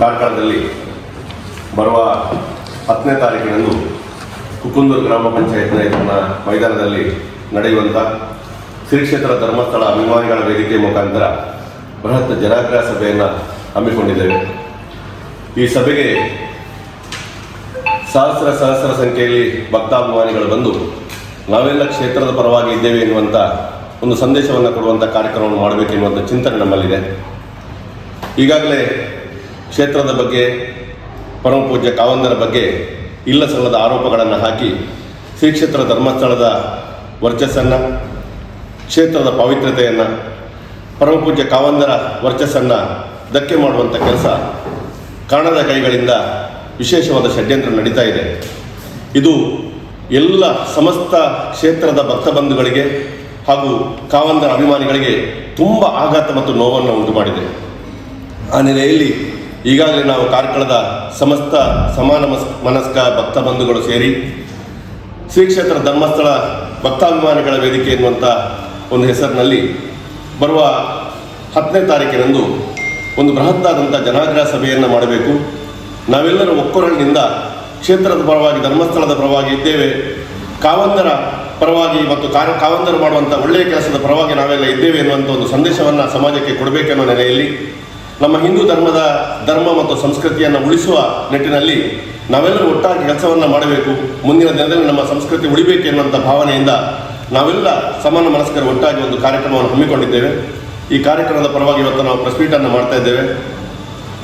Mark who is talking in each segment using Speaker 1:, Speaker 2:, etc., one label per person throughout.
Speaker 1: ಕಾರ್ಕಳದಲ್ಲಿ ಬರುವ ಹತ್ತನೇ ತಾರೀಕಿನಂದು ಕುಕುಂದೂರು ಗ್ರಾಮ ಪಂಚಾಯತ್ನ ಇದನ್ನ ಮೈದಾನದಲ್ಲಿ ನಡೆಯುವಂಥ ಶ್ರೀ ಕ್ಷೇತ್ರ ಧರ್ಮಸ್ಥಳ ಅಭಿಮಾನಿಗಳ ವೇದಿಕೆ ಮುಖಾಂತರ ಬೃಹತ್ ಜನಾಗ್ರಹ ಸಭೆಯನ್ನು ಹಮ್ಮಿಕೊಂಡಿದ್ದೇವೆ. ಈ ಸಭೆಗೆ ಸಹಸ್ರ ಸಹಸ್ರ ಸಂಖ್ಯೆಯಲ್ಲಿ ಭಕ್ತಾಭಿಮಾನಿಗಳು ಬಂದು ನಾವೆಲ್ಲ ಕ್ಷೇತ್ರದ ಪರವಾಗಿ ಇದ್ದೇವೆ ಎನ್ನುವಂಥ ಒಂದು ಸಂದೇಶವನ್ನು ಕೊಡುವಂಥ ಕಾರ್ಯಕ್ರಮವನ್ನು ಮಾಡಬೇಕೆನ್ನುವಂಥ ಚಿಂತನೆ ನಮ್ಮಲ್ಲಿದೆ. ಈಗಾಗಲೇ ಕ್ಷೇತ್ರದ ಬಗ್ಗೆ, ಪರಮ ಪೂಜ್ಯ ಕಾವಂದರ ಬಗ್ಗೆ ಇಲ್ಲ ಸಲ್ಲದ ಆರೋಪಗಳನ್ನು ಹಾಕಿ ಶ್ರೀ ಕ್ಷೇತ್ರ ಧರ್ಮಸ್ಥಳದ ವರ್ಚಸ್ಸನ್ನು, ಕ್ಷೇತ್ರದ ಪವಿತ್ರತೆಯನ್ನು ಪರಮಪೂಜ್ಯ ಕಾವಂದರ ವರ್ಚಸ್ಸನ್ನು ಧಕ್ಕೆ ಮಾಡುವಂಥ ಕೆಲಸ ಕಾಣದ ಕೈಗಳಿಂದ ವಿಶೇಷವಾದ ಷಡ್ಯಂತ್ರ ನಡೀತಾ ಇದೆ. ಇದು ಎಲ್ಲ ಸಮಸ್ತ ಕ್ಷೇತ್ರದ ಭಕ್ತ ಬಂಧುಗಳಿಗೆ ಹಾಗೂ ಕಾವಂದರ ಅಭಿಮಾನಿಗಳಿಗೆ ತುಂಬ ಆಘಾತ ಮತ್ತು ನೋವನ್ನು ಉಂಟು ಮಾಡಿದೆ ಆ ನೆಲೆಯಲ್ಲಿ ಈಗಾಗಲೇ ನಾವು ಕಾರ್ಕಳದ ಸಮಸ್ತ ಸಮಾನ ಮನಸ್ಕ ಭಕ್ತ ಬಂಧುಗಳು ಸೇರಿ ಶ್ರೀ ಕ್ಷೇತ್ರ ಧರ್ಮಸ್ಥಳ ಭಕ್ತಾಭಿಮಾನಿಗಳ ವೇದಿಕೆ ಎನ್ನುವಂಥ ಒಂದು ಹೆಸರಿನಲ್ಲಿ ಬರುವ ಹತ್ತನೇ ತಾರೀಕಿನಂದು ಒಂದು ಬೃಹತ್ತಾದಂಥ ಜನಾಗ್ರಹ ಸಭೆಯನ್ನು ಮಾಡಬೇಕು. ನಾವೆಲ್ಲರೂ ಒಕ್ಕೊರಳಿನಿಂದ ಕ್ಷೇತ್ರದ ಪರವಾಗಿ, ಧರ್ಮಸ್ಥಳದ ಪರವಾಗಿ ಇದ್ದೇವೆ. ಕಾವಂದರ ಪರವಾಗಿ ಮತ್ತು ಕಾರ್ಯ, ಕಾವಂದರು ಮಾಡುವಂಥ ಒಳ್ಳೆಯ ಕೆಲಸದ ಪರವಾಗಿ ನಾವೆಲ್ಲ ಇದ್ದೇವೆ ಎನ್ನುವಂಥ ಒಂದು ಸಂದೇಶವನ್ನು ಸಮಾಜಕ್ಕೆ ಕೊಡಬೇಕೆನ್ನುವ ನೆಲೆಯಲ್ಲಿ ನಮ್ಮ ಹಿಂದೂ ಧರ್ಮದ ಧರ್ಮ ಮತ್ತು ಸಂಸ್ಕೃತಿಯನ್ನು ಉಳಿಸುವ ನಿಟ್ಟಿನಲ್ಲಿ ನಾವೆಲ್ಲರೂ ಒಟ್ಟಾಗಿ ಕೆಲಸವನ್ನು ಮಾಡಬೇಕು. ಮುಂದಿನ ದಿನದಲ್ಲಿ ನಮ್ಮ ಸಂಸ್ಕೃತಿ ಉಳಿಬೇಕು ಎನ್ನುವಂಥ ಭಾವನೆಯಿಂದ ನಾವೆಲ್ಲ ಸಮಾನ ಮನಸ್ಕರು ಒಟ್ಟಾಗಿ ಒಂದು ಕಾರ್ಯಕ್ರಮವನ್ನು ಹಮ್ಮಿಕೊಂಡಿದ್ದೇವೆ. ಈ ಕಾರ್ಯಕ್ರಮದ ಪರವಾಗಿ ಇವತ್ತು ನಾವು ಪ್ರೆಸ್ ಮೀಟನ್ನು ಮಾಡ್ತಾ ಇದ್ದೇವೆ.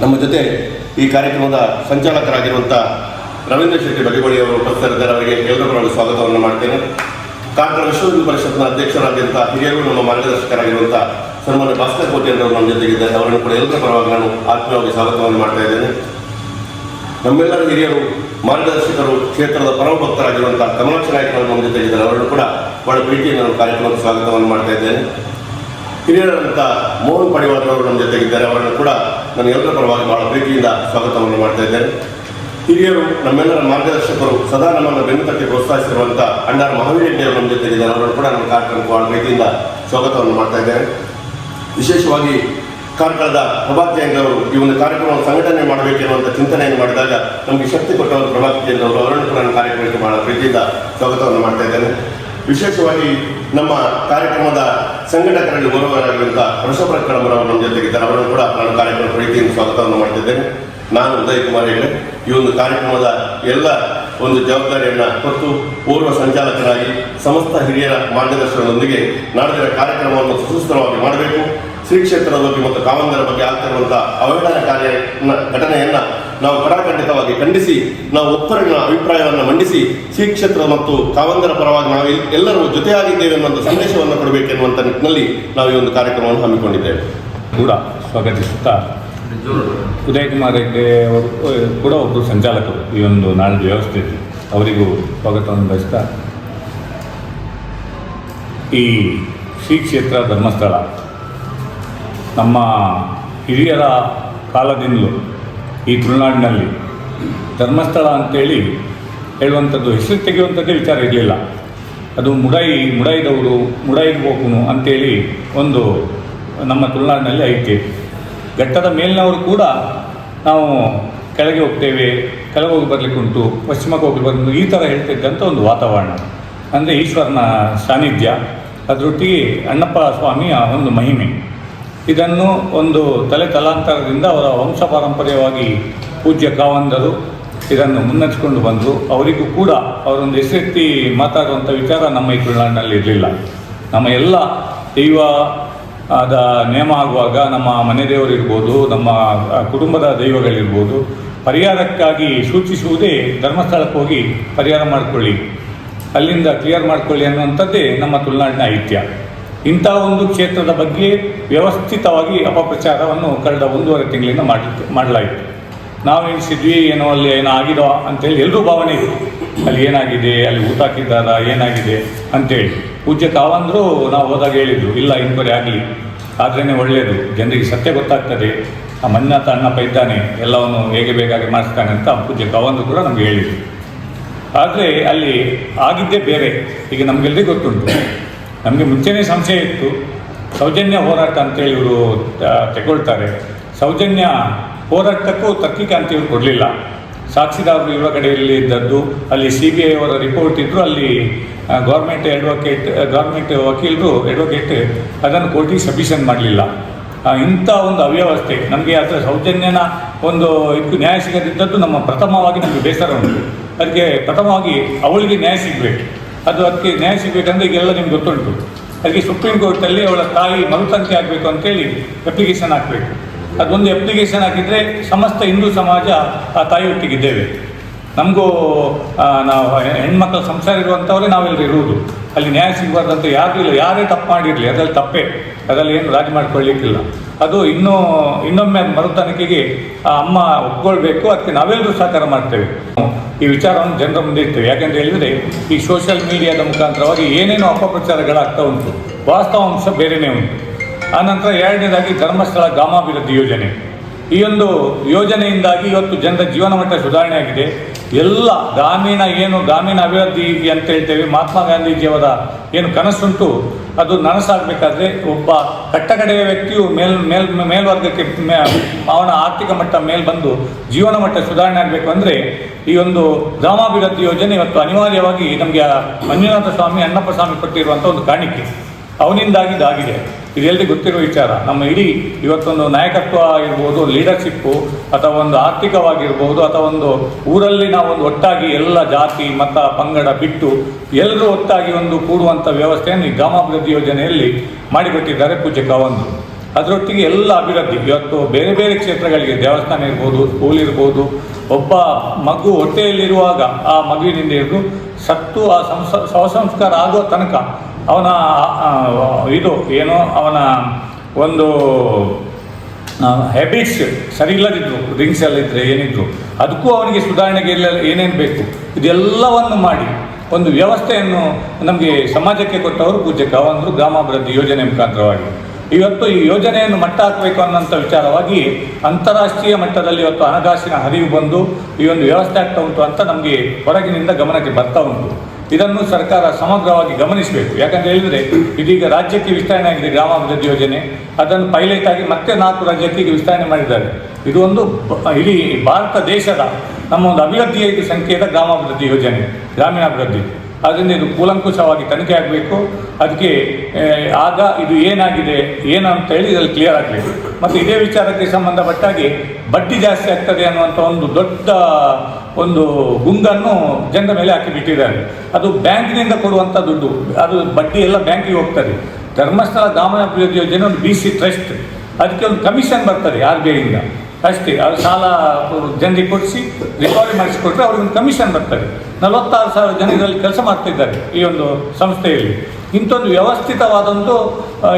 Speaker 1: ನಮ್ಮ ಜೊತೆ ಈ ಕಾರ್ಯಕ್ರಮದ ಸಂಚಾಲಕರಾಗಿರುವಂಥ ರವೀಂದ್ರ ಶೆಟ್ಟಿ ಬಗೆಗೊಳಿ ಅವರು ಉಪಸ್ಥಿತರಿದ್ದಾರೆ ಅವರಿಗೆ ಎಲ್ಲರೂ ಸ್ವಾಗತವನ್ನು ಮಾಡ್ತೇನೆ. ಕಾರ್ಕಳ ವಿಶ್ವ ಹಿಂದೂ ಪರಿಷತ್ನ ಅಧ್ಯಕ್ಷರಾಗಿರುವಂಥ ಹಿರಿಯರು, ನಮ್ಮ ಮಾರ್ಗದರ್ಶಕರಾಗಿರುವಂಥ ಸನ್ಮಾನ್ಯ ಭಾಸ್ಕರ್ ಕೋಟಿ ಅವರು ನಮ್ಮ ಜೊತೆಗಿದ್ದಾರೆ. ಅವರನ್ನು ಕೂಡ ಎಲ್ಲರ ಪರವಾಗಿ ನಾನು ಆತ್ಮೀಯವಾಗಿ ಸ್ವಾಗತವನ್ನು ಮಾಡ್ತಾ ಇದ್ದೇನೆ. ನಮ್ಮೆಲ್ಲರ ಹಿರಿಯರು, ಮಾರ್ಗದರ್ಶಕರು, ಕ್ಷೇತ್ರದ ಪರಮ ಭಕ್ತರಾಗಿರುವಂಥ ಕಮಲಾಕ್ಷ ನಾಯಕರು ನಮ್ಮ ಜೊತೆಗಿದ್ದಾರೆ. ಅವರನ್ನು ಕೂಡ ಬಹಳ ಪ್ರೀತಿಯಿಂದ ನಾನು ಕಾರ್ಯಕ್ರಮಕ್ಕೆ ಸ್ವಾಗತವನ್ನು ಮಾಡ್ತಾ ಇದ್ದೇನೆ. ಹಿರಿಯರಾದಂಥ ಮೋಹನ್ ಪಡಿವಾರ್ನವರು ನಮ್ಮ ಜೊತೆಗಿದ್ದಾರೆ. ಅವರನ್ನು ಕೂಡ ನಾನು ಎಲ್ಲರ ಪರವಾಗಿ ಬಹಳ ಪ್ರೀತಿಯಿಂದ ಸ್ವಾಗತವನ್ನು ಮಾಡ್ತಾ ಇದ್ದೇನೆ. ಹಿರಿಯರು, ನಮ್ಮೆಲ್ಲರ ಮಾರ್ಗದರ್ಶಕರು, ಸದಾ ನಮ್ಮನ್ನು ಬೆನ್ನುತಕ್ಕೆ ಪ್ರೋತ್ಸಾಹಿಸಿರುವಂಥ ಅಣ್ಣಾರ ಮಹಾವೀರ ಅವರು ನಮ್ಮ ಜೊತೆಗಿದ್ದಾರೆ. ಅವರನ್ನು ಕೂಡ ನಮ್ಮ ಕಾರ್ಯಕ್ರಮಕ್ಕೆ ಬಹಳ ಪ್ರೀತಿಯಿಂದ ಸ್ವಾಗತವನ್ನು ಮಾಡ್ತಾ ಇದ್ದೇನೆ. ವಿಶೇಷವಾಗಿ ಕಾರ್ಕಳದ ಪ್ರಭಾತ್ ಅವರು ಈ ಒಂದು ಕಾರ್ಯಕ್ರಮವನ್ನು ಸಂಘಟನೆ ಮಾಡಬೇಕೆನ್ನುವಂಥ ಚಿಂತನೆಯನ್ನು ಮಾಡಿದಾಗ ನಮಗೆ ಶಕ್ತಿ ಕೊಟ್ಟವರು ಪ್ರಭಾತ್ ಅವರು ಅವರನ್ನು ಕೂಡ ಕಾರ್ಯಕ್ರಮಕ್ಕೆ ಬಹಳ ಪ್ರೀತಿಯಿಂದ ಸ್ವಾಗತವನ್ನು ಮಾಡ್ತಾ ಇದ್ದೇನೆ. ವಿಶೇಷವಾಗಿ ನಮ್ಮ ಕಾರ್ಯಕ್ರಮದ ಸಂಘಟಕರಲ್ಲಿ ಗೌರವರಾಗಿರುವಂಥ ವೃಷಭರ ಕಳಮರ ಅವರು ನಮ್ಮ ಜೊತೆಗಿದ್ದಾರೆ ಅವರನ್ನು ಕೂಡ ನಾನು ಕಾರ್ಯಕ್ರಮ ಪ್ರೀತಿಯಿಂದ ಸ್ವಾಗತವನ್ನು ಮಾಡ್ತಿದ್ದೇನೆ ನಾನು ಉದಯ್ ಕುಮಾರ್ ಹೇಳಿ ಈ ಒಂದು ಕಾರ್ಯಕ್ರಮದ ಎಲ್ಲ ಒಂದು ಜವಾಬ್ದಾರಿಯನ್ನು ಹೊತ್ತು ಪೂರ್ವ ಸಂಚಾಲಕರಾಗಿ ಸಮಸ್ತ ಹಿರಿಯರ ಮಾರ್ಗದರ್ಶನದೊಂದಿಗೆ ನಾಡಿನ ಕಾರ್ಯಕ್ರಮವನ್ನು ಸುಸೂತ್ರವಾಗಿ ಮಾಡಬೇಕು. ಶ್ರೀ ಕ್ಷೇತ್ರದ ಬಗ್ಗೆ ಮತ್ತು ಕಾವಂದರ ಬಗ್ಗೆ ಆಗ್ತಿರುವಂತಹ ಅವಹೇಳನ ಕಾರ್ಯ ಘಟನೆಯನ್ನು ನಾವು ಕಡಾಖಂಡಿತವಾಗಿ ಖಂಡಿಸಿ, ನಾವು ಒಬ್ಬರಿನ ಅಭಿಪ್ರಾಯವನ್ನು ಮಂಡಿಸಿ, ಶ್ರೀ ಕ್ಷೇತ್ರ ಮತ್ತು ಕಾವಂದರ ಪರವಾಗಿ ನಾವು ಎಲ್ಲರೂ ಜೊತೆಯಾಗಿದ್ದೇವೆ ಎನ್ನುವಂಥ ಸಂದೇಶವನ್ನು ಕೊಡಬೇಕೆನ್ನುವಂಥ ನಿಟ್ಟಿನಲ್ಲಿ ನಾವು ಈ ಒಂದು ಕಾರ್ಯಕ್ರಮವನ್ನು ಹಮ್ಮಿಕೊಂಡಿದ್ದೇವೆ.
Speaker 2: ಕೂಡ ಸ್ವಾಗತಿಸುತ್ತಾ ಉದಯ್ ಕುಮಾರ್ ಹೆಗ್ಡೆ ಅವರು ಕೂಡ ಒಬ್ಬರು ಸಂಚಾಲಕರು ಈ ಒಂದು ನಾಡಿನ ವ್ಯವಸ್ಥೆಯಲ್ಲಿ. ಅವರಿಗೂ ಸ್ವಾಗತವನ್ನು ಬಯಸ್ತಾ ಈ ಶ್ರೀ ಕ್ಷೇತ್ರ ಧರ್ಮಸ್ಥಳ, ನಮ್ಮ ಹಿರಿಯರ ಕಾಲದಿಂದಲೂ ಈ ತುಳುನಾಡಿನಲ್ಲಿ ಧರ್ಮಸ್ಥಳ ಅಂತೇಳಿ ಹೇಳುವಂಥದ್ದು, ಹೆಸರು ತೆಗೆಯುವಂಥದ್ದೇ ವಿಚಾರ ಇರಲಿಲ್ಲ. ಅದು ಮುಡಾಯಿ ಮುಡಾಯಿದವರು ಮುಡಾಯಿಗೆ ಹೋಗುನು ಅಂತೇಳಿ ಒಂದು ನಮ್ಮ ತುಳುನಾಡಿನಲ್ಲಿ ಐತೆ. ಘಟ್ಟದ ಮೇಲಿನವರು ಕೂಡ ನಾವು ಕೆಳಗೆ ಹೋಗ್ತೇವೆ, ಕೆಳಗೆ ಹೋಗಿ ಬರ್ಲಿಕ್ಕೆ ಉಂಟು, ಪಶ್ಚಿಮಕ್ಕೆ ಹೋಗಿ ಬಂದು ಈ ಥರ ಹೇಳ್ತಿದ್ದಂಥ ಒಂದು ವಾತಾವರಣ. ಅಂದರೆ ಈಶ್ವರನ ಸಾನ್ನಿಧ್ಯ, ಅದರೊಟ್ಟಿಗೆ ಅಣ್ಣಪ್ಪ ಸ್ವಾಮಿಯ ಒಂದು ಮಹಿಮೆ. ಇದನ್ನು ಒಂದು ತಲೆ ತಲಾಂತರದಿಂದ ಅವರ ವಂಶ ಪಾರಂಪರ್ಯವಾಗಿ ಪೂಜ್ಯ ಕಾವಂದರು ಇದನ್ನು ಮುನ್ನಡೆಸ್ಕೊಂಡು ಬಂದರು. ಅವರಿಗೂ ಕೂಡ ಅವರೊಂದು ಹೆಸರೆತ್ತಿ ಮಾತಾಡುವಂಥ ವಿಚಾರ ನಮ್ಮ ಈ ತುಳುನಾಡಿನಲ್ಲಿ ಇರಲಿಲ್ಲ. ನಮ್ಮ ಎಲ್ಲ ದೈವ ಆದ ನೇಮ ಆಗುವಾಗ ನಮ್ಮ ಮನೆ ದೇವರಿರ್ಬೋದು ನಮ್ಮ ಕುಟುಂಬದ ದೈವಗಳಿರ್ಬೋದು, ಪರಿಹಾರಕ್ಕಾಗಿ ಸೂಚಿಸುವುದೇ ಧರ್ಮಸ್ಥಳಕ್ಕೆ ಹೋಗಿ ಪರಿಹಾರ ಮಾಡಿಕೊಳ್ಳಿ. ಅಲ್ಲಿಂದ ಕ್ಲಿಯರ್ ಮಾಡ್ಕೊಳ್ಳಿ ಅನ್ನುವಂಥದ್ದೇ ನಮ್ಮ ತುಳುನಾಡಿನ ಐತ್ಯ. ಇಂಥ ಒಂದು ಕ್ಷೇತ್ರದ ಬಗ್ಗೆ ವ್ಯವಸ್ಥಿತವಾಗಿ ಅಪಪ್ರಚಾರವನ್ನು ಕಳೆದ ಒಂದೂವರೆ ತಿಂಗಳಿಂದ ಮಾಡಿ ಮಾಡಲಾಯಿತು. ನಾವು ಎಣಿಸಿದ್ವಿ ಏನೋ ಅಲ್ಲಿ ಏನೋ ಆಗಿದೋ ಅಂತೇಳಿ ಎಲ್ಲರೂ ಭಾವನೆ ಇತ್ತು ಅಲ್ಲಿ ಏನಾಗಿದೆ, ಅಲ್ಲಿ ಊಟ ಹಾಕಿದ್ದಾರಾ, ಏನಾಗಿದೆ ಅಂತೇಳಿ. ಪೂಜ್ಯ ಕಾವಂದರು ನಾವು ಹೋದಾಗ ಹೇಳಿದ್ರು, ಇಲ್ಲ, ಇನ್ಕ್ವೈರಿ ಆಗಲಿ. ಆದ್ರೇ ಒಳ್ಳೆಯದು ಜನರಿಗೆ ಸತ್ಯ ಗೊತ್ತಾಗ್ತದೆ. ಆ ಮಂಜುನಾಥ ಅಣ್ಣಪ್ಪ ಇದ್ದಾನೆ, ಎಲ್ಲವನ್ನು ಹೇಗೆ ಬೇಕಾಗಿ ಮಾಡಿಸ್ತಾನೆ ಅಂತ ಪೂಜ್ಯ ಕಾವಂದರು ಕೂಡ ನಮಗೆ ಹೇಳಿದರು. ಆದರೆ ಅಲ್ಲಿ ಆಗಿದ್ದೇ ಬೇರೆ. ಈಗ ನಮಗೆಲ್ಲರಿಗೂ ಗೊತ್ತುಂಟು. ನಮಗೆ ಮುಂಚೆನೇ ಸಂಶಯ ಇತ್ತು. ಸೌಜನ್ಯ ಹೋರಾಟ ಅಂತೇಳಿ ಇವರು ತಗೊಳ್ತಾರೆ. ಸೌಜನ್ಯ ಹೋರಾಟಕ್ಕೂ ತರ್ಕಿಕಾಂತಿ ಇವರು ಕೊಡಲಿಲ್ಲ. ಸಾಕ್ಷಿದಾರರು ಇರುವ ಕಡೆಯಲ್ಲಿ ಇದ್ದದ್ದು, ಅಲ್ಲಿ ಸಿ ಬಿ ಐ ಅವರ ರಿಪೋರ್ಟ್ ಇದ್ದರು ಅಲ್ಲಿ ಗೌರ್ಮೆಂಟ್ ಅಡ್ವೊಕೇಟ್ ಗೌರ್ಮೆಂಟ್ ವಕೀಲರು ಅಡ್ವೊಕೇಟ್ ಅದನ್ನು ಕೋರ್ಟಿಗೆ ಸಬ್ಮಿಷನ್ ಮಾಡಲಿಲ್ಲ. ಇಂಥ ಒಂದು ಅವ್ಯವಸ್ಥೆ, ನಮಗೆ ಅದರ ಸೌಜನ್ಯನ ಒಂದು ಇದು ನ್ಯಾಯ ಸಿಗದಿದ್ದದ್ದು ನಮ್ಮ ಪ್ರಥಮವಾಗಿ ನಮಗೆ ಬೇಸರ ಉಂಟು. ಅದಕ್ಕೆ ಪ್ರಥಮವಾಗಿ ಅವಳಿಗೆ ನ್ಯಾಯ ಸಿಗಬೇಕು. ಅದು ಅದಕ್ಕೆ ನ್ಯಾಯ ಸಿಗಬೇಕಂದ್ರೆ ಈಗೆಲ್ಲ ನಿಮ್ಗೆ ಗೊತ್ತುಂಟು. ಅದಕ್ಕೆ ಸುಪ್ರೀಂ ಕೋರ್ಟಲ್ಲಿ ಅವಳ ತಾಯಿ ಮರುತಂಕೆ ಆಗಬೇಕು ಅಂತೇಳಿ ಅಪ್ಲಿಕೇಶನ್ ಹಾಕಬೇಕು. ಅದೊಂದು ಅಪ್ಲಿಕೇಶನ್ ಹಾಕಿದರೆ ಸಮಸ್ತ ಹಿಂದೂ ಸಮಾಜ ಆ ತಾಯಿ ಒಟ್ಟಿಗಿದ್ದೇವೆ. ನಮಗೂ ನಾವು ಹೆಣ್ಮಕ್ಳ ಸಂಸಾರ ಇರುವಂಥವರೇ ನಾವೆಲ್ಲರೂ ಇರುವುದು. ಅಲ್ಲಿ ನ್ಯಾಯ ಸಿಗಬಾರ್ದಂತ ಯಾರೂ ಇಲ್ಲ. ಯಾರೇ ತಪ್ಪು ಮಾಡಿರಲಿ, ಅದರಲ್ಲಿ ತಪ್ಪೇ. ಅದರಲ್ಲಿ ಏನು ರಾಜಿ ಮಾಡ್ಕೊಳ್ಳಿಕ್ಕಿಲ್ಲ. ಅದು ಇನ್ನೂ, ಇನ್ನೊಮ್ಮೆ ಅದು ಮರುತನಿಕೆಗೆ ಆ ಅಮ್ಮ ಒಪ್ಕೊಳ್ಬೇಕು. ಅದಕ್ಕೆ ನಾವೆಲ್ಲರೂ ಸಹಕಾರ ಮಾಡ್ತೇವೆ. ಈ ವಿಚಾರವನ್ನು ಜನರ ಮುಂದೆ ಇರ್ತೇವೆ ಯಾಕೆಂತ ಹೇಳಿದರೆ, ಈ ಸೋಷಿಯಲ್ ಮೀಡಿಯಾದ ಮುಖಾಂತರವಾಗಿ ಏನೇನು ಅಪಪ್ರಚಾರಗಳಾಗ್ತಾ ಉಂಟು. ವಾಸ್ತವಾಂಶ ಬೇರೆಯೇ ಉಂಟು. ಆನಂತರ ಎರಡನೇದಾಗಿ ಧರ್ಮಸ್ಥಳ ಗ್ರಾಮಾಭಿವೃದ್ಧಿ ಯೋಜನೆ. ಈ ಒಂದು ಯೋಜನೆಯಿಂದಾಗಿ ಇವತ್ತು ಜನರ ಜೀವನ ಮಟ್ಟ ಸುಧಾರಣೆ ಆಗಿದೆ. ಎಲ್ಲ ಗ್ರಾಮೀಣ ಏನು ಗ್ರಾಮೀಣ ಅಭಿವೃದ್ಧಿ ಅಂತ ಹೇಳ್ತೇವೆ. ಮಹಾತ್ಮ ಗಾಂಧೀಜಿಯವರ ಏನು ಕನಸುಂಟು, ಅದು ನನಸಾಗಬೇಕಾದ್ರೆ ಒಬ್ಬ ಕಟ್ಟಕಡೆಯ ವ್ಯಕ್ತಿಯು ಮೇಲ್ ಮೇಲ್, ಮೇಲ್ವರ್ಗಕ್ಕೆ ಅವನ ಆರ್ಥಿಕ ಮಟ್ಟ ಮೇಲ್ ಬಂದು ಜೀವನ ಮಟ್ಟ ಸುಧಾರಣೆ ಆಗಬೇಕು ಅಂದರೆ ಈ ಒಂದು ಗ್ರಾಮಾಭಿವೃದ್ಧಿ ಯೋಜನೆ ಇವತ್ತು ಅನಿವಾರ್ಯವಾಗಿ ನಮಗೆ ಮಂಜುನಾಥ ಸ್ವಾಮಿ, ಅಣ್ಣಪ್ಪ ಸ್ವಾಮಿ ಕೊಟ್ಟಿರುವಂಥ ಒಂದು ಕಾಣಿಕೆ. ಅವನಿಂದಾಗಿ ಇದಾಗಿದೆ. ಇದೆಲ್ಲರಿಗೂ ಗೊತ್ತಿರುವ ವಿಚಾರ. ನಮ್ಮ ಇಡೀ ಇವತ್ತೊಂದು ನಾಯಕತ್ವ ಆಗಿರ್ಬೋದು ಲೀಡರ್ಶಿಪ್ಪು ಅಥವಾ ಒಂದು ಆರ್ಥಿಕವಾಗಿರ್ಬೋದು, ಅಥವಾ ಒಂದು ಊರಲ್ಲಿ ನಾವು ಒಂದು ಒಟ್ಟಾಗಿ ಎಲ್ಲ ಜಾತಿ, ಮತ, ಪಂಗಡ, ಬಿಟ್ಟು ಎಲ್ಲರೂ ಒಟ್ಟಾಗಿ ಒಂದು ಕೂಡುವಂಥ ವ್ಯವಸ್ಥೆಯನ್ನು ಈ ಗ್ರಾಮಾಭಿವೃದ್ಧಿ ಯೋಜನೆಯಲ್ಲಿ ಮಾಡಿಕೊಟ್ಟಿದ್ದಾರೆ ಪೂಜ್ಯ ಕಾವಂದು ಅದರೊಟ್ಟಿಗೆ ಎಲ್ಲ ಅಭಿವೃದ್ಧಿ, ಇವತ್ತು ಬೇರೆ ಬೇರೆ ಕ್ಷೇತ್ರಗಳಿಗೆ ದೇವಸ್ಥಾನ ಇರ್ಬೋದು ಸ್ಕೂಲ್ ಇರ್ಬೋದು, ಒಬ್ಬ ಮಗು ಹೊಟ್ಟೆಯಲ್ಲಿರುವಾಗ ಆ ಮಗುವಿನಿಂದ ಹಿಡಿದು ಸತ್ತು ಆ ಸಂಸ ಸಂಸ್ಕಾರ ಆಗುವ ತನಕ ಅವನ ಇದು ಏನು, ಅವನ ಒಂದು ಹ್ಯಾಬಿಟ್ಸ್ ಸರಿ ಇಲ್ಲದಿದ್ದರು ಇದ್ದರೆ ಏನಿದ್ರು, ಅದಕ್ಕೂ ಅವನಿಗೆ ಸುಧಾರಣೆಗೆ ಎಲ್ಲ, ಏನೇನು ಬೇಕು, ಇದೆಲ್ಲವನ್ನು ಮಾಡಿ, ಒಂದು ವ್ಯವಸ್ಥೆಯನ್ನು ನಮಗೆ ಸಮಾಜಕ್ಕೆ ಕೊಟ್ಟವರು ಪೂಜ್ಯ ಕಾವಂದರು ಗ್ರಾಮಾಭಿವೃದ್ಧಿ ಯೋಜನೆ ಮುಖಾಂತರವಾಗಿ. ಇವತ್ತು ಈ ಯೋಜನೆಯನ್ನು ಮಟ್ಟ ಹಾಕಬೇಕು ಅನ್ನೋಂಥ ವಿಚಾರವಾಗಿ ಅಂತಾರಾಷ್ಟ್ರೀಯ ಮಟ್ಟದಲ್ಲಿ ಇವತ್ತು ಹಣಕಾಸಿನ ಹರಿವು ಬಂದು ಈ ಒಂದು ವ್ಯವಸ್ಥೆ ಆಗ್ತಾ ಉಂಟು ಅಂತ ನಮಗೆ ಹೊರಗಿನಿಂದ ಗಮನಕ್ಕೆ ಬರ್ತಾ ಉಂಟು. ಇದನ್ನು ಸರ್ಕಾರ ಸಮಗ್ರವಾಗಿ ಗಮನಿಸಬೇಕು. ಯಾಕಂತ ಹೇಳಿದರೆ, ಇದೀಗ ರಾಜ್ಯಕ್ಕೆ ವಿಸ್ತರಣೆ ಆಗಿದೆ ಗ್ರಾಮಾಭಿವೃದ್ಧಿ ಯೋಜನೆ. ಅದನ್ನು ಪೈಲಟ್ ಆಗಿ ಮತ್ತೆ ನಾಲ್ಕು ರಾಜ್ಯಕ್ಕೆ ವಿಸ್ತರಣೆ ಮಾಡಿದ್ದಾರೆ. ಇದು ಒಂದು ಇಡೀ ಭಾರತ ದೇಶದ ನಮ್ಮ ಒಂದು ಅಭಿವೃದ್ಧಿಯ ಸಂಕೇತ ಗ್ರಾಮಾಭಿವೃದ್ಧಿ ಯೋಜನೆ, ಗ್ರಾಮೀಣಾಭಿವೃದ್ಧಿ. ಆದ್ದರಿಂದ ಇದು ಕೂಲಂಕುಷವಾಗಿ ತನಿಖೆ ಆಗಬೇಕು. ಅದಕ್ಕೆ ಆಗ ಇದು ಏನಾಗಿದೆ ಏನು ಅಂತ ಹೇಳಿ ಇದರಲ್ಲಿ ಕ್ಲಿಯರ್ ಆಗಬೇಕು ಮತ್ತು ಇದೇ ವಿಚಾರಕ್ಕೆ ಸಂಬಂಧಪಟ್ಟಾಗಿ ಬಡ್ಡಿ ಜಾಸ್ತಿ ಆಗ್ತದೆ ಅನ್ನುವಂಥ ಒಂದು ದೊಡ್ಡ ಒಂದು ಗುಂಗನ್ನು ಜನರ ಮೇಲೆ ಹಾಕಿ ಬಿಟ್ಟಿದ್ದಾರೆ. ಅದು ಬ್ಯಾಂಕಿನಿಂದ ಕೊಡುವಂಥ ದುಡ್ಡು. ಅದು ಬಡ್ಡಿ ಎಲ್ಲ ಬ್ಯಾಂಕಿಗೆ ಹೋಗ್ತದೆ. ಧರ್ಮಸ್ಥಳ ಗ್ರಾಮೀಣಾಭಿವೃದ್ಧಿ ಯೋಜನೆ ಒಂದು ಬಿ ಸಿ ಟ್ರಸ್ಟ್ ಅದಕ್ಕೆ ಒಂದು ಕಮಿಷನ್ ಬರ್ತದೆ ಆರ್ ಬಿ ಐಯಿಂದ ಅಷ್ಟೇ ಅದು ಸಾಲ ಜನರಿಗೆ ಕೊಡಿಸಿ ರಿಕವರಿ ಮಾಡಿಸಿಕೊಟ್ರೆ ಅವ್ರಿಗೊಂದು ಕಮಿಷನ್ ಬರ್ತದೆ. ನಲವತ್ತಾರು ಸಾವಿರ ಜನರಲ್ಲಿ ಕೆಲಸ ಮಾಡ್ತಿದ್ದಾರೆ ಈ ಒಂದು ಸಂಸ್ಥೆಯಲ್ಲಿ. ಇಂಥೊಂದು ವ್ಯವಸ್ಥಿತವಾದಂಥ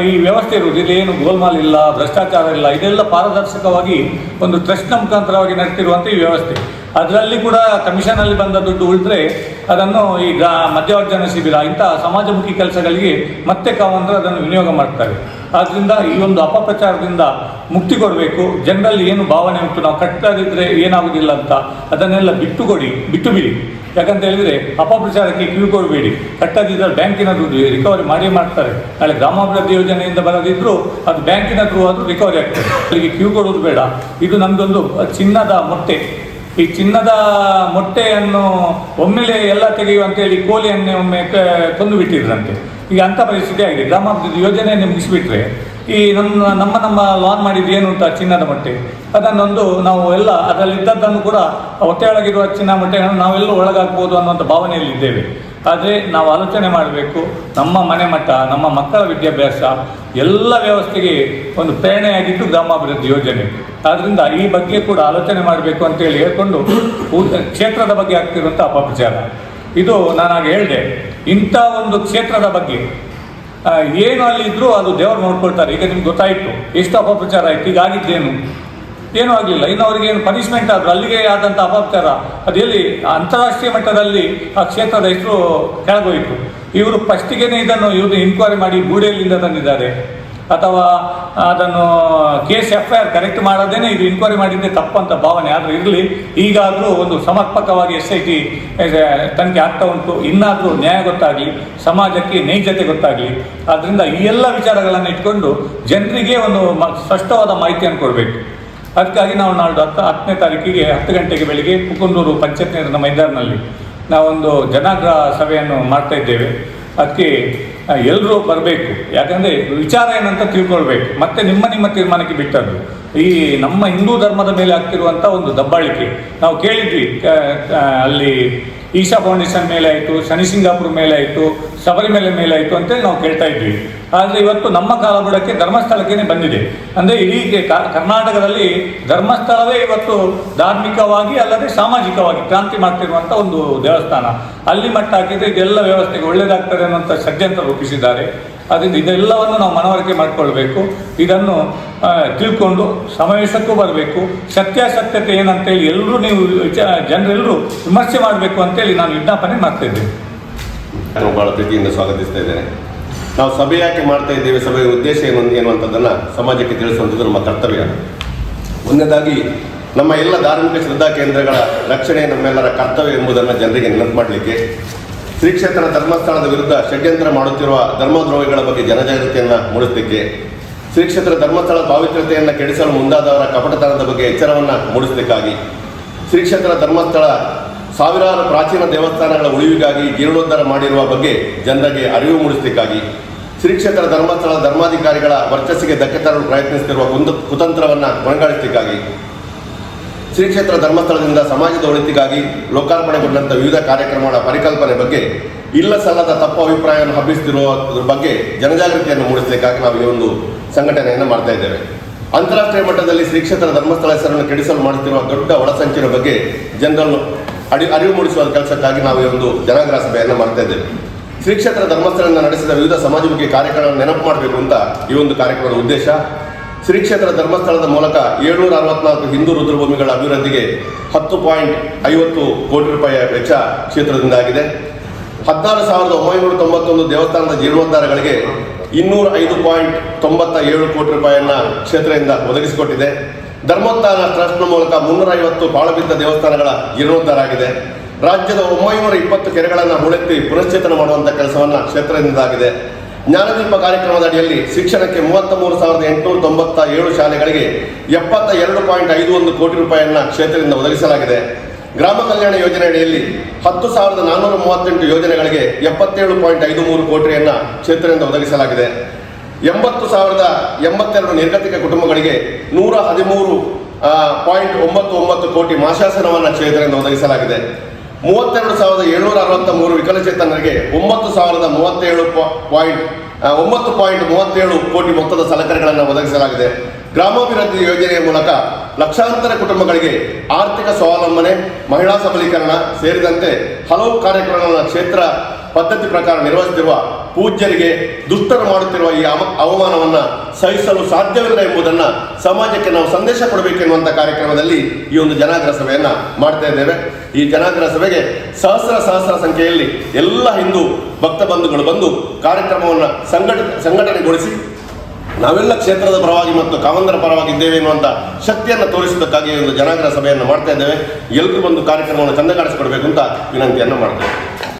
Speaker 2: ಈ ವ್ಯವಸ್ಥೆ ಇರುವುದು. ಏನು ಗೋಲ್ಮಾಲ್ ಇಲ್ಲ, ಭ್ರಷ್ಟಾಚಾರ ಇಲ್ಲ, ಇದೆಲ್ಲ ಪಾರದರ್ಶಕವಾಗಿ ಒಂದು ಟ್ರಸ್ಟ್ನ ಮುಖಾಂತರವಾಗಿ ನಡೆಸಿರುವಂಥ ಈ ವ್ಯವಸ್ಥೆ. ಅದರಲ್ಲಿ ಕೂಡ ಕಮಿಷನಲ್ಲಿ ಬಂದ ದುಡ್ಡು ಉಳಿದ್ರೆ ಅದನ್ನು ಈ ಗ್ರಾ, ಮಧ್ಯವರ್ಜನ ಶಿಬಿರ ಇಂಥ ಸಮಾಜಮುಖಿ ಕೆಲಸಗಳಿಗೆ ಮತ್ತೆ ಕಾವಂದ್ರೆ ಅದನ್ನು ವಿನಿಯೋಗ ಮಾಡ್ತಾರೆ. ಆದ್ದರಿಂದ ಈ ಒಂದು ಅಪಪ್ರಚಾರದಿಂದ ಮುಕ್ತಿ ಕೊಡಬೇಕು. ಜನರಲ್ಲಿ ಏನು ಭಾವನೆ ಉಂಟು, ನಾವು ಕಟ್ಟದಿದ್ದರೆ ಏನಾಗೋದಿಲ್ಲ ಅಂತ ಅದನ್ನೆಲ್ಲ ಬಿಟ್ಟು ಕೊಡಿ ಬಿಟ್ಟು ಬಿಡಿ ಯಾಕಂತ ಹೇಳಿದರೆ ಅಪಪ್ರಚಾರಕ್ಕೆ ಕಿವಿ ಕೊಡಬೇಡಿ. ಕಟ್ಟದಿದ್ದರೆ ಬ್ಯಾಂಕಿನ ದುಡ್ಡು ರಿಕವರಿ ಮಾಡಿ ಮಾಡ್ತಾರೆ. ನಾಳೆ ಗ್ರಾಮಾಭಿವೃದ್ಧಿ ಯೋಜನೆಯಿಂದ ಬರದಿದ್ದರೂ ಅದು ಬ್ಯಾಂಕಿನ ಥ್ರೂ ಅದು ರಿಕವರಿ ಆಗ್ತದೆ. ಅವರಿಗೆ ಕ್ಯೂ ಕೊಡೋದು ಬೇಡ. ಇದು ನಮಗೊಂದು ಚಿನ್ನದ ಮೊಟ್ಟೆ. ಈ ಚಿನ್ನದ ಮೊಟ್ಟೆಯನ್ನು ಒಮ್ಮೆಲೆ ಎಲ್ಲ ತೆಗೆಯುವಂತೇಳಿ ಕೋಲಿಯನ್ನೇ ಒಮ್ಮೆ ತಂದು ಬಿಟ್ಟಿದ್ರಂತೆ ಈಗ ಅಂಥ ಪರಿಸ್ಥಿತಿ ಆಗಿದೆ. ಗ್ರಾಮಾಭಿವೃದ್ಧಿ ಯೋಜನೆಯನ್ನು ಮುಗಿಸಿಬಿಟ್ರೆ, ಈ ನಮ್ಮ ನಮ್ಮ ನಮ್ಮ ಲಾನ್ ಮಾಡಿದ್ದು ಏನು ಅಂತ ಚಿನ್ನದ ಮೊಟ್ಟೆ, ಅದನ್ನೊಂದು ನಾವು ಎಲ್ಲ ಅದರಲ್ಲಿದ್ದದ್ದನ್ನು ಕೂಡ ಹೊಟ್ಟೆಯೊಳಗಿರುವ ಚಿನ್ನ ಮೊಟ್ಟೆಗಳನ್ನು ನಾವೆಲ್ಲ ಒಳಗಾಗ್ಬೋದು ಅನ್ನುವಂಥ ಭಾವನೆಯಲ್ಲಿದ್ದೇವೆ. ಆದರೆ ನಾವು ಆಲೋಚನೆ ಮಾಡಬೇಕು, ನಮ್ಮ ಮನೆ ಮಟ್ಟ, ನಮ್ಮ ಮಕ್ಕಳ ವಿದ್ಯಾಭ್ಯಾಸ, ಎಲ್ಲ ವ್ಯವಸ್ಥೆಗೆ ಒಂದು ಪ್ರೇರಣೆಯಾಗಿದ್ದು ಗ್ರಾಮಾಭಿವೃದ್ಧಿ ಯೋಜನೆ. ಆದ್ದರಿಂದ ಈ ಬಗ್ಗೆ ಕೂಡ ಆಲೋಚನೆ ಮಾಡಬೇಕು ಅಂತೇಳಿ ಹೇಳ್ಕೊಂಡು ಕ್ಷೇತ್ರದ ಬಗ್ಗೆ ಆಗ್ತಿರುವಂಥ ಅಪಪ್ರಚಾರ ಇದು ನಾನಾಗ ಹೇಳಿದೆ ಇಂಥ ಒಂದು ಕ್ಷೇತ್ರದ ಬಗ್ಗೆ ಏನು ಅಲ್ಲಿ ಇದ್ದರೂ ಅದು ದೇವರು ನೋಡ್ಕೊಳ್ತಾರೆ. ಈಗ ನಿಮ್ಗೆ ಗೊತ್ತಾಯಿತು, ಎಷ್ಟು ಅಪಪ್ರಚಾರ ಆಯ್ತು, ಈಗ ಆಗಿದ್ದೇನು? ಏನೂ ಆಗಲಿಲ್ಲ. ಇನ್ನು ಅವರಿಗೆ ಏನು ಪನಿಷ್ಮೆಂಟ್ ಆದರೂ, ಅಲ್ಲಿಗೆ ಆದಂಥ ಅಪಪ್ರಚಾರ, ಅದು ಎಲ್ಲಿ? ಅಂತಾರಾಷ್ಟ್ರೀಯ ಮಟ್ಟದಲ್ಲಿ ಆ ಕ್ಷೇತ್ರದ ಹೆಸರು ಕೆಳಗೋಯಿತು. ಇವರು ಫಸ್ಟಿಗೆ ಇದನ್ನು ಇವರು ಇನ್ಕ್ವೈರಿ ಮಾಡಿ ಗೂಡೆಯಲ್ಲಿಂದ ತಂದಿದ್ದಾರೆ. ಅಥವಾ ಅದನ್ನು case F I R correct ಮಾಡೋದೇನೆ ಇದು ಇನ್ಕ್ವೈರಿ ಮಾಡಿದ್ದೆ ತಪ್ಪಂತ ಭಾವನೆ. ಆದರೂ ಇರಲಿ, ಈಗಾದರೂ ಒಂದು ಸಮರ್ಪಕವಾಗಿ ಎಸ್ ಐ ಟಿ ತನಿಖೆ ಆಗ್ತಾ ಉಂಟು. ಇನ್ನಾದರೂ ನ್ಯಾಯ ಗೊತ್ತಾಗಲಿ, ಸಮಾಜಕ್ಕೆ ನೈಜತೆ ಗೊತ್ತಾಗಲಿ. ಆದ್ದರಿಂದ ಈ ಎಲ್ಲ ವಿಚಾರಗಳನ್ನು ಇಟ್ಕೊಂಡು ಜನರಿಗೆ ಒಂದು ಸ್ಪಷ್ಟವಾದ ಮಾಹಿತಿಯನ್ನು ಕೊಡಬೇಕು. ಅದಕ್ಕಾಗಿ ನಾವು ನಾಳೆ ಹತ್ತು, ಹತ್ತನೇ ತಾರೀಕಿಗೆ, ಹತ್ತು ಗಂಟೆಗೆ ಬೆಳಿಗ್ಗೆ ಕುಕುಂದೂರು ಪಂಚಾಯತ್ ನೀರಿನ ಮೈದಾನದಲ್ಲಿ ನಾವೊಂದು ಜನಾಗ್ರಹ ಸಭೆಯನ್ನು ಮಾಡ್ತಾ ಇದ್ದೇವೆ. ಅದಕ್ಕೆ ಎಲ್ಲರೂ ಬರಬೇಕು. ಯಾಕಂದರೆ ವಿಚಾರ ಏನಂತ ತಿಳ್ಕೊಳ್ಬೇಕು. ಮತ್ತೆ ನಿಮ್ಮ ನಿಮ್ಮ ತೀರ್ಮಾನಕ್ಕೆ ಬಿಟ್ಟದ್ದು. ಈ ನಮ್ಮ ಹಿಂದೂ ಧರ್ಮದ ಮೇಲೆ ಆಗ್ತಿರುವಂಥ ಒಂದು ದಬ್ಬಾಳಿಕೆ. ನಾವು ಕೇಳಿದ್ವಿ ಅಲ್ಲಿ ಈಶಾ ಫೌಂಡೇಶನ್ ಮೇಲೆ ಆಯಿತು ಶನಿ ಸಿಂಗಾಪುರ ಮೇಲೆ ಆಯಿತು ಶಬರಿಮಲೆ ಮೇಲೆ ಆಯಿತು ಅಂತೇಳಿ ನಾವು ಕೇಳ್ತಾ ಇದ್ವಿ. ಆದರೆ ಇವತ್ತು ನಮ್ಮ ಕಾಲಬುಡಕ್ಕೆ ಧರ್ಮಸ್ಥಳಕ್ಕೇ ಬಂದಿದೆ. ಅಂದರೆ ಇಡೀ ಕರ್ನಾಟಕದಲ್ಲಿ ಧರ್ಮಸ್ಥಳವೇ ಇವತ್ತು ಧಾರ್ಮಿಕವಾಗಿ ಅಲ್ಲದೆ ಸಾಮಾಜಿಕವಾಗಿ ಕ್ರಾಂತಿ ಮಾಡ್ತಿರುವಂಥ ಒಂದು ದೇವಸ್ಥಾನ. ಅಲ್ಲಿ ಮಟ್ಟ ಹಾಕಿದ್ರೆ ಇದೆಲ್ಲ ವ್ಯವಸ್ಥೆಗೆ ಒಳ್ಳೆಯದಾಗ್ತದೆ ಅನ್ನುವಂಥ ಷಡ್ಯಂತ್ರ ರೂಪಿಸಿದ್ದಾರೆ. ಅದರಿಂದ ಇದೆಲ್ಲವನ್ನು ನಾವು ಮನವರಿಕೆ ಮಾಡಿಕೊಳ್ಬೇಕು. ಇದನ್ನು ತಿಳ್ಕೊಂಡು ಸಮಾವೇಶಕ್ಕೂ ಬರಬೇಕು. ಸತ್ಯಾಸತ್ಯತೆ ಏನಂತೇಳಿ ಎಲ್ಲರೂ ನೀವು ವಿಚ- ಜನರೆಲ್ಲರೂ ವಿಮರ್ಶೆ ಮಾಡಬೇಕು ಅಂತೇಳಿ ನಾನು ವಿಜ್ಞಾಪನೆ ಮಾಡ್ತಾ ಇದ್ದೇನೆ.
Speaker 1: ನಾನು ಬಹಳ ಪ್ರೀತಿಯಿಂದ ಸ್ವಾಗತಿಸ್ತಾ ಇದ್ದೇನೆ. ನಾವು ಸಭೆ ಯಾಕೆ ಮಾಡ್ತಾ ಇದ್ದೇವೆ, ಸಭೆಯ ಉದ್ದೇಶ ಏನು ಎನ್ನುವಂಥದ್ದನ್ನು ಸಮಾಜಕ್ಕೆ ತಿಳಿಸುವಂಥದ್ದು ನಮ್ಮ ಕರ್ತವ್ಯ. ಒಂದನೇದಾಗಿ, ನಮ್ಮ ಎಲ್ಲ ಧಾರ್ಮಿಕ ಶ್ರದ್ಧಾ ಕೇಂದ್ರಗಳ ರಕ್ಷಣೆ ನಮ್ಮೆಲ್ಲರ ಕರ್ತವ್ಯ ಎಂಬುದನ್ನು ಜನರಿಗೆ ನೆನಪು ಮಾಡಲಿಕ್ಕೆ, ಶ್ರೀ ಕ್ಷೇತ್ರ ಧರ್ಮಸ್ಥಳದ ವಿರುದ್ಧ ಷಡ್ಯಂತ್ರ ಮಾಡುತ್ತಿರುವ ಧರ್ಮದ್ರೋಹಿಗಳ ಬಗ್ಗೆ ಜನಜಾಗೃತಿಯನ್ನು ಮೂಡಿಸಲಿಕ್ಕೆ, ಶ್ರೀ ಕ್ಷೇತ್ರ ಧರ್ಮಸ್ಥಳ ಪಾವಿತ್ರ್ಯತೆಯನ್ನು ಕೆಡಿಸಲು ಮುಂದಾದವರ ಕಪಟತನದ ಬಗ್ಗೆ ಎಚ್ಚರವನ್ನು ಮೂಡಿಸಲಿಕ್ಕಾಗಿ, ಶ್ರೀ ಕ್ಷೇತ್ರ ಧರ್ಮಸ್ಥಳ ಸಾವಿರಾರು ಪ್ರಾಚೀನ ದೇವಸ್ಥಾನಗಳ ಉಳಿವಿಗಾಗಿ ಜೀರ್ಣೋದ್ಧಾರ ಮಾಡಿರುವ ಬಗ್ಗೆ ಜನರಿಗೆ ಅರಿವು ಮೂಡಿಸಲಿಕ್ಕಾಗಿ ಶ್ರೀ ಕ್ಷೇತ್ರ ಧರ್ಮಸ್ಥಳ ಧರ್ಮಾಧಿಕಾರಿಗಳ ವರ್ಚಸ್ಸಿಗೆ ಧಕ್ಕೆ ತರಲು ಪ್ರಯತ್ನಿಸುತ್ತಿರುವ ಕುಂದ, ಕುತಂತ್ರವನ್ನು ಕೊನೆಗಾಣಿಸಲಿಕ್ಕಾಗಿ ಶ್ರೀ ಕ್ಷೇತ್ರ ಧರ್ಮಸ್ಥಳದಿಂದ ಸಮಾಜದ ಒಳಿತಿಗಾಗಿ ಲೋಕಾರ್ಪಣೆಗೊಂಡಂಥ ವಿವಿಧ ಕಾರ್ಯಕ್ರಮಗಳ ಪರಿಕಲ್ಪನೆ ಬಗ್ಗೆ ಇಲ್ಲ ಸಲ್ಲದ ತಪ್ಪು ಅಭಿಪ್ರಾಯವನ್ನು ಹಬ್ಬಿಸುತ್ತಿರುವ ಬಗ್ಗೆ ಜನಜಾಗೃತಿಯನ್ನು ಮೂಡಿಸಲಿಕ್ಕಾಗಿ ನಾವು ಈ ಒಂದು ಸಂಘಟನೆಯನ್ನು ಮಾಡ್ತಾ ಇದ್ದೇವೆ. ಅಂತಾರಾಷ್ಟ್ರೀಯ ಮಟ್ಟದಲ್ಲಿ ಶ್ರೀ ಕ್ಷೇತ್ರ ಧರ್ಮಸ್ಥಳ ಹೆಸರನ್ನು ಕೆಡಿಸಲು ಮಾಡುತ್ತಿರುವ ದೊಡ್ಡ ಒಳಸಂಚಿನ ಬಗ್ಗೆ ಜನರನ್ನು ಅಡಿ ಅರಿವು ಮೂಡಿಸುವ ಕೆಲಸಕ್ಕಾಗಿ ನಾವು ಈ ಒಂದು ಜನಾಗ್ರಹ ಸಭೆಯನ್ನು ಮಾಡ್ತಾ ಇದ್ದೇವೆ. ಶ್ರೀ ಕ್ಷೇತ್ರ ಧರ್ಮಸ್ಥಳದಿಂದ ನಡೆಸಿದ ವಿವಿಧ ಸಮಾಜಮುಖಿ ಕಾರ್ಯಕ್ರಮಗಳನ್ನು ನೆನಪು ಮಾಡಬೇಕು ಅಂತ ಈ ಒಂದು ಕಾರ್ಯಕ್ರಮದ ಉದ್ದೇಶ. ಶ್ರೀ ಕ್ಷೇತ್ರ ಧರ್ಮಸ್ಥಳದ ಮೂಲಕ ಏಳ್ನೂರ ಅರವತ್ನಾಲ್ಕು ಹಿಂದೂ ರುದ್ರಭೂಮಿಗಳ ಅಭಿವೃದ್ಧಿಗೆ ಹತ್ತು ಪಾಯಿಂಟ್ ಐವತ್ತು ಕೋಟಿ ರೂಪಾಯಿಯ ವೆಚ್ಚ ಕ್ಷೇತ್ರದಿಂದ ಆಗಿದೆ ಹದಿನಾರು ಸಾವಿರದ ಒಂಬೈನೂರ ತೊಂಬತ್ತೊಂದು ದೇವಸ್ಥಾನದ ಜೀರ್ಣೋದ್ಧಾರಗಳಿಗೆ ಇನ್ನೂರ ಐದು ಪಾಯಿಂಟ್ ತೊಂಬತ್ತ ಏಳು ಕೋಟಿ ರೂಪಾಯಿಯನ್ನು ಕ್ಷೇತ್ರದಿಂದ ಒದಗಿಸಿಕೊಟ್ಟಿದೆ. ಧರ್ಮೋತ್ಥಾನ ಟ್ರಸ್ಟ್ನ ಮೂಲಕ ಮುನ್ನೂರ ಐವತ್ತು ಪಾಳುಬಿದ್ದ ದೇವಸ್ಥಾನಗಳ ಜೀರ್ಣೋದ್ಧಾರ ಆಗಿದೆ ರಾಜ್ಯದ ಒಂಬೈನೂರ ಇಪ್ಪತ್ತು ಕೆರೆಗಳನ್ನು ಹುಳೆತ್ತಿ ಪುನಶ್ಚೇತನ ಮಾಡುವಂಥ ಕೆಲಸವನ್ನು ಕ್ಷೇತ್ರದಿಂದ ಆಗಿದೆ ಜ್ಞಾನದೀಪ ಕಾರ್ಯಕ್ರಮದ ಅಡಿಯಲ್ಲಿ ಶಿಕ್ಷಣಕ್ಕೆ ಮೂವತ್ತ ಮೂರು ಸಾವಿರದ ಎಂಟುನೂರ ತೊಂಬತ್ತ ಏಳು ಶಾಲೆಗಳಿಗೆ ಎಪ್ಪತ್ತ ಎರಡು ಪಾಯಿಂಟ್ ಐದು ಒಂದು ಕೋಟಿ ರೂಪಾಯಿಯನ್ನು ಕ್ಷೇತ್ರದಿಂದ ಒದಗಿಸಲಾಗಿದೆ. ಗ್ರಾಮ ಕಲ್ಯಾಣ ಯೋಜನೆ ಅಡಿಯಲ್ಲಿ ಹತ್ತು ಸಾವಿರದ ನಾನ್ನೂರ ಮೂವತ್ತೆಂಟು ಯೋಜನೆಗಳಿಗೆ ಎಪ್ಪತ್ತೇಳು ಪಾಯಿಂಟ್ ಐದು ಮೂರು ಕೋಟಿಯನ್ನು ಕ್ಷೇತ್ರದಿಂದ ಒದಗಿಸಲಾಗಿದೆ. ಎಂಬತ್ತು ಸಾವಿರದ ಎಂಬತ್ತೆರಡು ನಿರ್ಗತಿಕ ಕುಟುಂಬಗಳಿಗೆ ನೂರ ಹದಿಮೂರು ಪಾಯಿಂಟ್ ಒಂಬತ್ತು ಒಂಬತ್ತು ಕೋಟಿ ಮಾಶಾಸನವನ್ನು ಕ್ಷೇತ್ರದಿಂದ ಒದಗಿಸಲಾಗಿದೆ. ಮೂವತ್ತೆರಡು ಸಾವಿರದ ಏಳ್ನೂರ ಅರವತ್ತ ಮೂರು ವಿಕಲಚೇತನರಿಗೆ ಒಂಬತ್ತು ಸಾವಿರದ ಮೂವತ್ತೇಳು ಪಾಯಿಂಟ್ ಒಂಬತ್ತು ಪಾಯಿಂಟ್ ಮೂವತ್ತೇಳು ಕೋಟಿ ಮೊತ್ತದ ಸಲಕರಣೆಗಳನ್ನು ಒದಗಿಸಲಾಗಿದೆ. ಗ್ರಾಮಾಭಿವೃದ್ಧಿ ಯೋಜನೆಯ ಮೂಲಕ ಲಕ್ಷಾಂತರ ಕುಟುಂಬಗಳಿಗೆ ಆರ್ಥಿಕ ಸ್ವಾವಲಂಬನೆ, ಮಹಿಳಾ ಸಬಲೀಕರಣ ಸೇರಿದಂತೆ ಹಲವು ಕಾರ್ಯಕ್ರಮಗಳನ್ನು ಕ್ಷೇತ್ರ ಪದ್ಧತಿ ಪ್ರಕಾರ ನಿರ್ವಹಿಸುತ್ತಿರುವ ಪೂಜ್ಯರಿಗೆ ದುಷ್ಟರು ಮಾಡುತ್ತಿರುವ ಈ ಅವಮಾನವನ್ನು ಸಹಿಸಲು ಸಾಧ್ಯವಿಲ್ಲ ಎಂಬುದನ್ನು ಸಮಾಜಕ್ಕೆ ನಾವು ಸಂದೇಶ ಕೊಡಬೇಕೆನ್ನುವಂಥ ಕಾರ್ಯಕ್ರಮದಲ್ಲಿ ಈ ಒಂದು ಜನಾಗ್ರಹ ಸಭೆಯನ್ನು ಮಾಡ್ತಾ ಇದ್ದೇವೆ. ಈ ಜನಾಗ್ರಹ ಸಭೆಗೆ ಸಹಸ್ರ ಸಹಸ್ರ ಸಂಖ್ಯೆಯಲ್ಲಿ ಎಲ್ಲ ಹಿಂದೂ ಭಕ್ತ ಬಂಧುಗಳು ಬಂದು ಕಾರ್ಯಕ್ರಮವನ್ನು ಸಂಘಟ, ಸಂಘಟನೆಗೊಳಿಸಿ ನಾವೆಲ್ಲ ಕ್ಷೇತ್ರದ ಪರವಾಗಿ ಮತ್ತು ಕಾಮಂದರ ಪರವಾಗಿ ಇದ್ದೇವೆ ಎನ್ನುವಂಥ ಶಕ್ತಿಯನ್ನು ತೋರಿಸುವುದಕ್ಕಾಗಿ ಒಂದು ಜನಾಗ್ರಹ ಸಭೆಯನ್ನು ಮಾಡ್ತಾ ಇದ್ದೇವೆ. ಎಲ್ಲರೂ ಬಂದು ಕಾರ್ಯಕ್ರಮವನ್ನು ಚಂದ ಕಾಣಿಸಿಕೊಡ್ಬೇಕು ಅಂತ ವಿನಂತಿಯನ್ನು ಮಾಡ್ತೇವೆ.